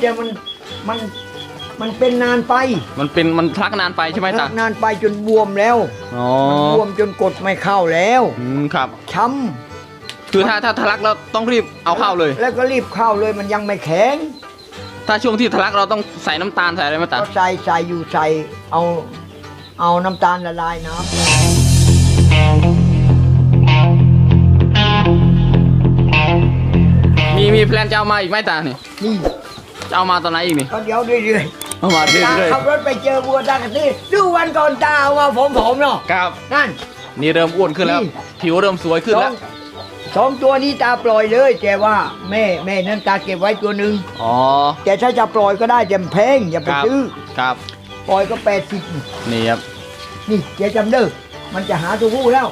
แต่มันมันมันเป็นนานไปมันเป็นมันทะลักนานไปใช่ไหมตา นานไปจนบวมแล้วอ๋อ มันบวมจนกดไม่เข้าแล้วอืมครับ ช้คือถ้าถ้าทะลักเราต้องรีบเอาเข้าเลยำแล้วก็รีบเข้าเลยมันยังไม่แข็งถ้าช่วงที่ทะลักเราต้องใส่น้ำตาลใส่อะไรไหมตา ก็ใส่ใส่อยู่ใส่เอาเอาน้ำตาลละลายน้มีมีแพลนจะเอามาอีกไหมตาเนี่ยำนี่ จะเอามาตอนไหนอีกนี่ก็เดี๋ยวเรื่อยเอามาๆเรื่ตาอยขับรถไปเจอบัวตากระตี้ดูวันก่อนตาเอามาผมๆเนาะๆครับ นั่น นี่เริ่มอ้วนขึ้นแล้ว นี่ ผิวเริ่มสวยขึ้นสอแล้งว สองตัวนี้ตาปล่อยเลยแต่ว่าแม่แม่นั้นตาเก็บไว้ตัวหนึ่งอ๋อ แต่ถ้าจะปล่อยก็ได้แต่มันแพงอย่าไปครับ ซื้อครับ ปล่อยก็แปดสิบนี่ครับ นี่เจ๊จำเด้อมันจะหาตัวผู้แล้ว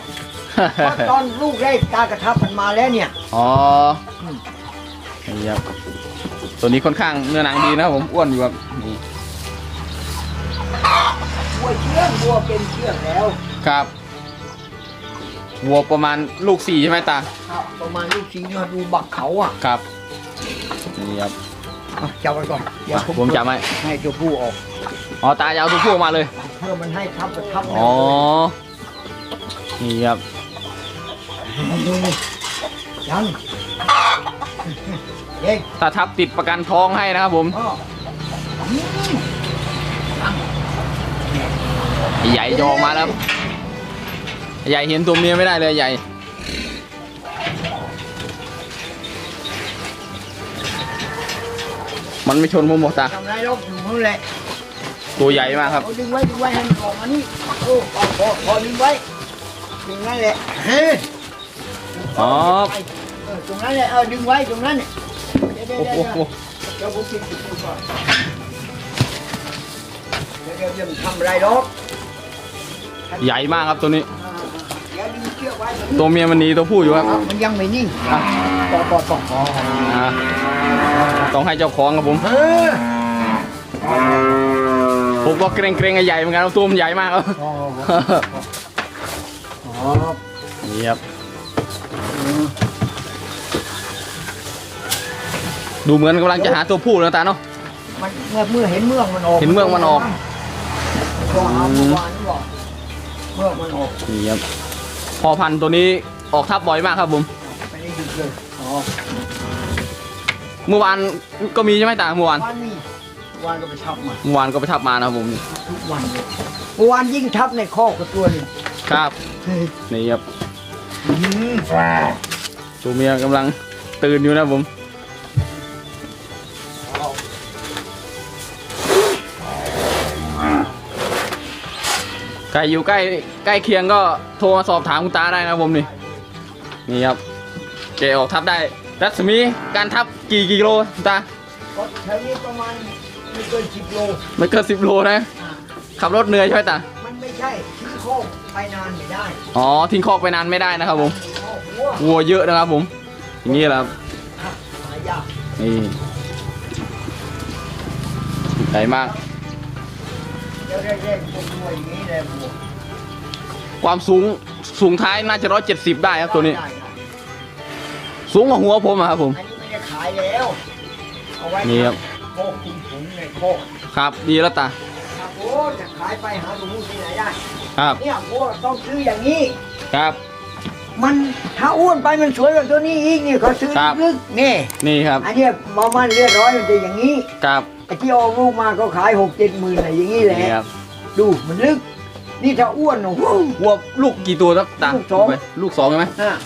เพราะตอนลูกแรกตากระทับมันมาแล้วเนี่ย อ๋ออืม นี่ครับตัวนี้ค่อนข้างเนื้อหนังดีนะครับผมอ้วนอยู่ครับนี่วัวเชื่องวัวเป็นเชื่องแล้วครับวัวประมาณลูกสี่ใช่ไหมตาครับประมาณลูกสีเนี่ยดูบักเขาอะครับนี่ครับอะจับไว้ก่อนเดี๋ยวอะผมจับไว้ให้ตัวผู้ออกอ๋อตาจะเอาตัวผู้ออกมาเลย เพื่อมันให้ทับกระทับอ๋อนี่ครับยัง เด็กถ้าทับติดประกันท้องให้นะครับผมพ่อใหญ่จะออกมาแล้วครับใหญ่เห็นตัวเมียไม่ได้เลยใหญ่ มันไม่ชนมุมหมดตาทำไรลกอยู่นั่นแหละตัวใหญ่มากครับ เอาดึงไว้ดึงไว้ให้มันออกมานี่โอ้พอพอพอดึงไว้ดึงนั่นแหละเฮ้ยอ๋อ เออตรงนั้นแหละเออดึงไว้ตรงนั้นเนี่ย เดี๋ยวเดี๋ยวโอ้เดี๋ยวโหเดี๋ยวผมปิดประตูก่อนเดี๋ยวเดี๋ยวเดี๋ยวทำไรหรอกใหญ่มากครับตัวนี้ เดี๋ยวดึงเชือกไว้ตัวเมียมันหนีตัวผู้อยู่ครับ มันยังไม่นิ่งอะ ต่อต่อต่ออ๋ออ่าต้องให้เจ้าของครับผมเออผมก็เกรงเกรงๆใหญ่เหมือนกันครับตัวมันใหญ่มากครับ อ๋อ นี่ครับ ดูเหมือนกำลังจะหาตัวผู้แล้วตาเนาะ มันเมื่อเมื่อเห็นเมือกมันออกเห็นเมือกมันออก ก็เอาเมื่อวานนี่บอกเมือกมันออกนี่ครับพอพันธุ์ตัวนี้ออกทับบ่อยมากครับผมไม่ได้หยุดเลยอ๋อเมื่อวานก็มีใช่ไหมตาเมื่อวาน วันนี้วานก็ไปทับมาเมื่อวานก็ไปทับมานะครับผมทุกวันเลยเมื่อวานยิ่งทับในคอกกับตัวหนึงครับ นี่ครับตัวเมียกำลังตื่นอยู่นะครับผม ใครอยู่ใกล้ใกล้เคียงก็โทรมาสอบถามคุณตาได้นะครับผมนี่นี่ครับแกออกทับได้รัศมีการทับกี่กิโลคุณตาก็แถวนี้ประมาณไม่เกินสิบโลไม่เกินสิบโลนะอะขับรถเหนื่อยใช่ไหมตามันไม่ใช่ที่โคกไปนานไม่ได้อ๋อทิ้งคอกไปนานไม่ได้นะครับผมคอกหัววัวเยอะนะครับผมอย่างนี้แหละครับหายากนี่ใหญ่มาก เดี๋ยวแรกๆพวกตัวอย่างนี้เลยบัวความสูงสูงท้ายน่าจะร้อยเจ็ดสิบได้ครับตัวนี้ ได้ได้สูงกว่าหัวผมอะครับผม อันนี้ไม่ได้ขายแล้ว เอาไว้นี่ครับ โคกคุณถุงในโคกครับ ดีแล้วตาครับโอ้จะขายไปหาดูที่ไหนได้ ครับเนี่ยโอ้ต้องซื้ออย่างนี้ ครับ มันถ้าอ้วนไปมันสวยกว่าตัวนี้อีกนี่เขาซื้อครับ ลึกนี่ นี่ครับอันเนี้ยมามันเรียบร้อยมันจะอย่างนี้ ครับ ไอ้ที่ออกลูกมาเขาขายหกเจ็ดหมื่นอะไรอย่างนี้แหละ นี่ครับดูมันลึก นี่ถ้าอ้วนโอ้โห วัวลูกกี่ตัวครับตาลูกสองไปลูกสองใช่ไหมน่ะ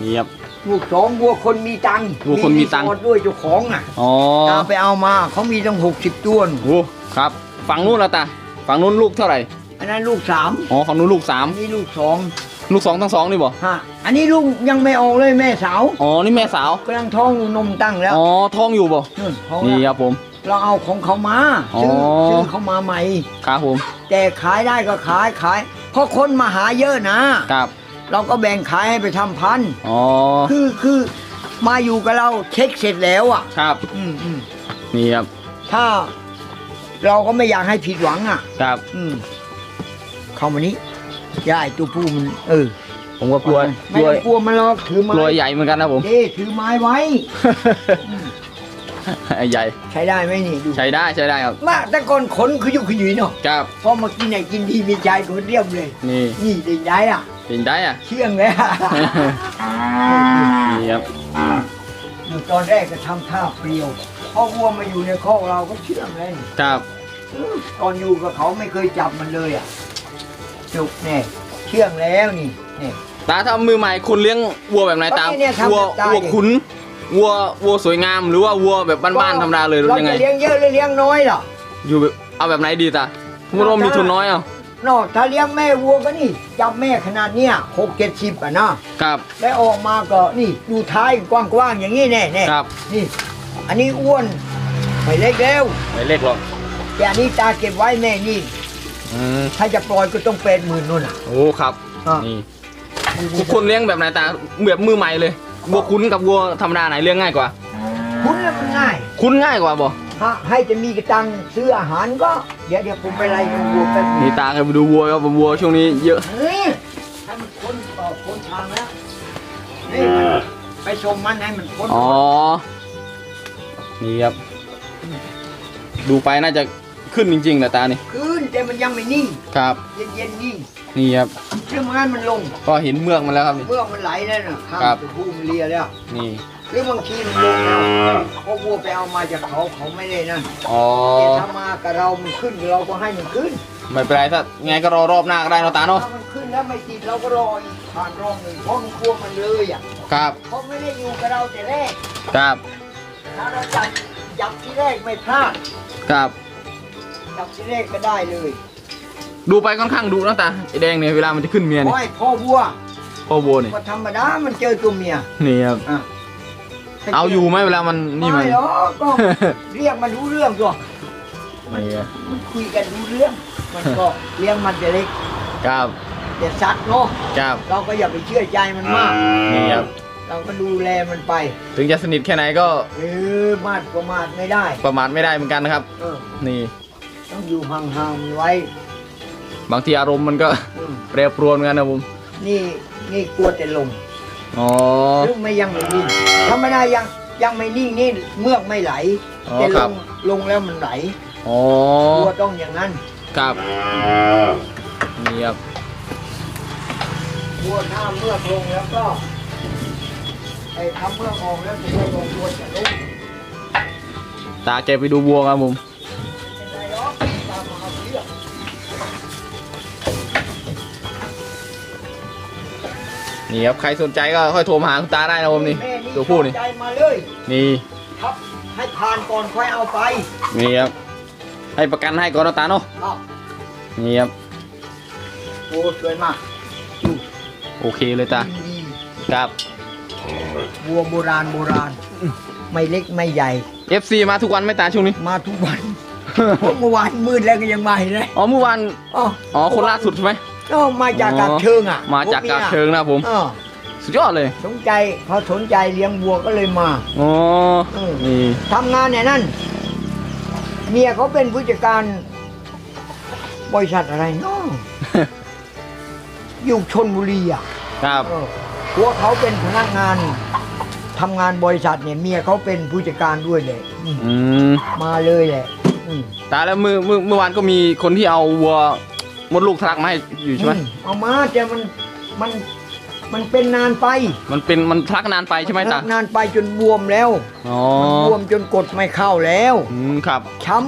นี่ครับ ลูกสองวัวคนมีตังค์วัวคนมีตังค์ รีสอร์ทด้วยเจ้าของอะอ๋อตามไปเอามาเขามีตั้งหกสิบตัวนู่นโอ้ครับฝั่งนู้นแล้วตาฝั่งนู้นลูกเท่าไหร่ อันนั้นลูกสามอ๋อฝั่งนู้นลูกสามอันนี้ลูกสองลูกสองทั้งสองนี่บ่ ฮะอันนี้ลูกยังไม่ออกเลยแม่สาวอ๋อ นี่แม่สาว กำลังท้องอยู่นมตั้งแล้วอ๋อท้องอยู่บ่ นู่นท้องนี่แล้วครับผม เราเอาของเขามาอ๋อซื้อซื้อเขามาใหม่ ครับผมแต่ขายได้ก็ขายขาย เพราะคนมาหาเยอะนะ ครับเราก็แบ่งขายให้ไปทำพันธุ์อ๋อคือคือมาอยู่กับเราเช็คเสร็จแล้วอะ ครับอืมอืมนี่ครับถ้าเราก็ไม่อยากให้ผิดหวังอะ ครับ อืมเข้ามานี้ยายตัวผู้มัน เออผมก็กลัวไม่กลัวต้องกลัวมันหรอกถือไม้กลัวใหญ่เหมือนกันนะผม เด้ถือไม้ไว้ ใหญ่ใช้ได้ไหมนี่ดูใช้ได้ใช้ได้ครับ มาแต่ก่อนขนคืออยู่ขยุยเนาะครับพอมากินไหนกินดีมีใจขนเรียบเลย นี่นี่ได้ย้ายอะเป็นได้อะเชื่องเลยอะนี่ครับอยู่ตอนแรกก็ทำท่าเปรียวพอวัวมาอยู่ในคอกเราก็เชื่องเลยครับตอนอยู่กับเขาไม่เคยจับมันเลยอะจุกเนี่ยเชื่องแล้วนี่นี่ตาถ้ามือใหม่คุณเลี้ยงวัวแบบไหนตาก็เนี่ยทำวัวแบบตายวัวขุน วัววัวสวยงามหรือว่าวัวแบบบ้านๆธรรมดาเลยหรือเรายังไงจะเลี้ยงเยอะหรือเลี้ยงน้อยล่ะอยู่แบบเอาแบบไหนดีตาสมมติว่ามีทุนน้อยเอานอกถ้าเลี้ยงแม่วัวก็นี่จับแม่ขนาดเนี้ยหกเจ็ดสิบอะนะครับแล้วออกมาก็นี่ดูท้ายกว้างๆอย่างนี้แน่แน่ครับนี่ อันนี้อ้วนไม่เล็กแล้วไม่เล็กหรอกแต่อันนี้ตาเก็บไว้แม่นี่อืมถ้าจะปล่อยก็ต้องเป็นหมื่นนู่นอะโอ้ครับอะนี่ทุกคนเลี้ยงแบบไหนตาแบบมือใหม่เลย วัวคุ้นกับวัวธรรมดาไหนเลี้ยงง่ายกว่า คุณแล้วมันง่ายคุ้นง่ายกว่าบ่ถ้าให้จะมีกระตังซื้ออาหารก็ เดี๋ยวเดี๋ยวผมไปไล่ดูวัวแป๊บนึงนี่ตาเคยไปดูวัวครับวัวช่วงนี้เยอะเฮ้ยให้มันพ้นต่อพ้นทางแล้วนี่มันไปชมมันให้มันพ้นอ๋อนี่ครับ ดูไปน่าจะขึ้นจริงๆนะตานี่ขึ้นแต่มันยังไม่นิ่งครับ เย็นๆนิ่ง นี่ครับเรื่องงานมันลงก็เห็นเมือกมันแล้วครับนี่ เมื่อมันไหลแล้วน่ะข้ามครับ ไปภูมิเลียแล้ว นี่ หรือบางทีมันลงแล้วเพราะวัวไปเอามาจากเขาเขาไม่ได้นั่นอ๋อ แต่ถ้ามากับเรา มันขึ้นเราก็ให้มันขึ้นไม่เป็นไรถ้าไงก็รอรอบหน้าก็ได้เนาะตาเนาะ ถ้ามันขึ้นแล้วไม่ติดเราก็รออีกผ่านรอบหนึ่งเพราะมันกลัวมันเลยอะครับ เพราะไม่ได้อยู่กับเราแต่แรก ครับ ถ้าเราจับจับที่แรกไม่พลาด ครับ จับที่แรกก็ได้เลย ดูไปค่อนข้างดุนะตาไอแดงเนี่ยเวลามันจะขึ้นเมียเพนี่ราะไอ้พ่อวัวพ่อวัวนี่ก็ธรรมดามันเจอตัวเมียนี่ครับอะเอาอยู่ไหมเวลามันนี่มันไม่หรอกก็เรียกมันรู้เรื่องตัวนี่ครับมันคุยกันรู้เรื่อง มันก็เลี้ยงมันจะเล็กครับแต่สัตว์เนาะครับเราก็อย่าไปเชื่อใจมันมากนี่ครับเราก็ดูแลมันไป ถึงจะสนิทแค่ไหนก็เออมาดประมาทไม่ได้ ประมาทไม่ได้เหมือนกันนะครับเออนี่ต้องอยู่ห่างๆมันไว้ บางทีอารมณ์มันก็อืมแปรปรวนเหมือนกันนะผมนี่นี่กลัวแต่ลงอ๋อหรือไม่ยังไม่นิ่งธรรมดายังยังไม่นิ่งนี่เมือกไม่ไหลอ๋อแต่คลรับ งลงแล้วมันไหลอ๋อกลัวต้องอย่างนั้นครับนี่ครับกลัวถ้าเมือกลงแล้วก็ไอ้ทำเมือกออกแล้วจะไม่ลงตัวจะลงตาแกไปดูวัวครับผม นี่ครับใครสนใจก็ค่อยโทรมาหาคุณตาได้นะผมนี่แม่ตัวผู้นี่ใจมาเลยนี่ครับให้ผ่านก่อนค่อยเอาไปนี่ครับให้ประกันให้ก่อนนะตาเนาะครับนี่ครับโอ้สวยมากโอเคเลยตาดีครับวัวโบราณโบราณ ไม่เล็กไม่ใหญ่ FC มาทุกวันไหม่ตาช่วงนี้มาทุกวันเพราะเมื่อวานมืดแล้วก็ยังมาเห็นเลยอ๋อเมื่อวานอ๋ออ๋อคนล่าสุดใช่ไหม ก็มาจากกาบเชิงอะมาจากกาบเชิงนะครับผมเออสุดยอดเลย สนใจเขาสนใจเลี้ยงวัวก็เลยมาอ๋อเออนี่ทำงานในนั่นเมียเขาเป็นผู้จัดการบริษัทอะไรเนาะอยู่ชนบุรีอะ ครับเออหัวเขาเป็นพนักงานทำงานบริษัทเนี่ยเมียเขาเป็นผู้จัดการด้วยเลยอืมอืมมาเลยแหละอืมตาแล้วเมื่อเมื่อเมื่อวานก็มีคนที่เอาวัว มดลูกทะลักมาให้อยู่ใช่ไหมอืเอามาแต่มันมันมันเป็นนานไปมันเป็นมันทะลักนานไปใช่ไหมตา นานไปจนบวมแล้วอ๋อมันบวมจนกดไม่เข้าแล้วอืมครับ ช้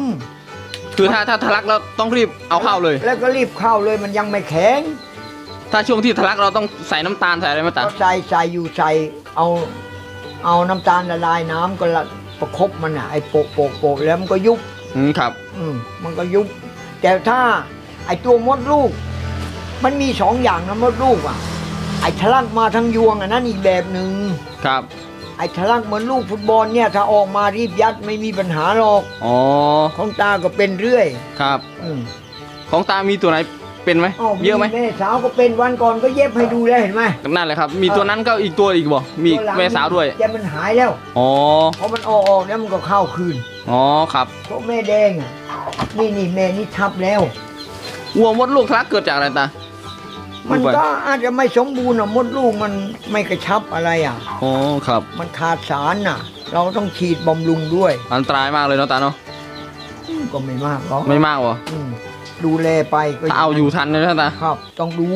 คือถ้าถ้าทะลักเราต้องรีบเอาเข้าเลยำแล้วก็รีบเข้าเลยมันยังไม่แข็งถ้าช่วงที่ทะลักเราต้องใส่น้ำตาลใส่อะไรไหมตา ก็ใส่ใส่อยู่ใส่เอา เอาน้ำตาลละลายน้ำก็ละประคบมันอะไอ้โปะโปะโปะแล้วมันก็ยุบ อืมครับ อืมมันก็ยุบ แต่ถ้า ไอ้ตัวมดลูก มันมีสองอย่างนะมดลูกอะ ไอ้ทะลักมาทั้งยวงอันนั้นอีกแบบหนึ่งครับ ไอ้ทะลักเหมือนลูกฟุตบอลเนี่ยถ้าออกมารีบยัดไม่มีปัญหาหรอกอ๋อของตาก็เป็นเรื่อย ครับ อืมของตามีตัวไหนเป็นไหมอ้าวเยอะไหมแม่สาวก็เป็นวันก่อนก็เย็บให้ดูแล้วเห็นไหม นั่นแหละครับ มีตัวนั้นก็อีกตัวอีกบ่มีอีกตัวหลังแม่สาวด้วยแต่มันหายแล้วอ๋อพอมันออกออกแล้วมันก็เข้าคืนอ๋อครับเพราะแม่แดงอะนี่นี่แม่นี่ทับแล้ว วัวมดลูกทะลักเกิดจากอะไรตา มันลูกไป ก็อาจจะไม่สมบูรณ์อะมดลูกมันไม่กระชับอะไรอะ อ๋อครับ มันขาดสารน่ะ เราต้องฉีดบำรุงด้วยอันตรายมากเลยเนาะตาเนาะอืมก็ไม่มากหรอกไม่มากวะอืมดูแลไปก็ถ้าเอาอยู่ทันเลยนะตา ครับ ต้องดู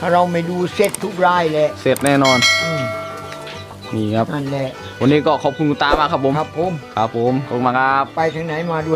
ถ้าเราไม่ดูเสร็จทุกรายแหละเสร็จแน่นอนอืมนี่ครับ นั่นแหละวันนี้ก็ขอบคุณคุณตามากครับผม ครับผม ครับผมขอบคุณมากครับ ไปทางไหนมาดู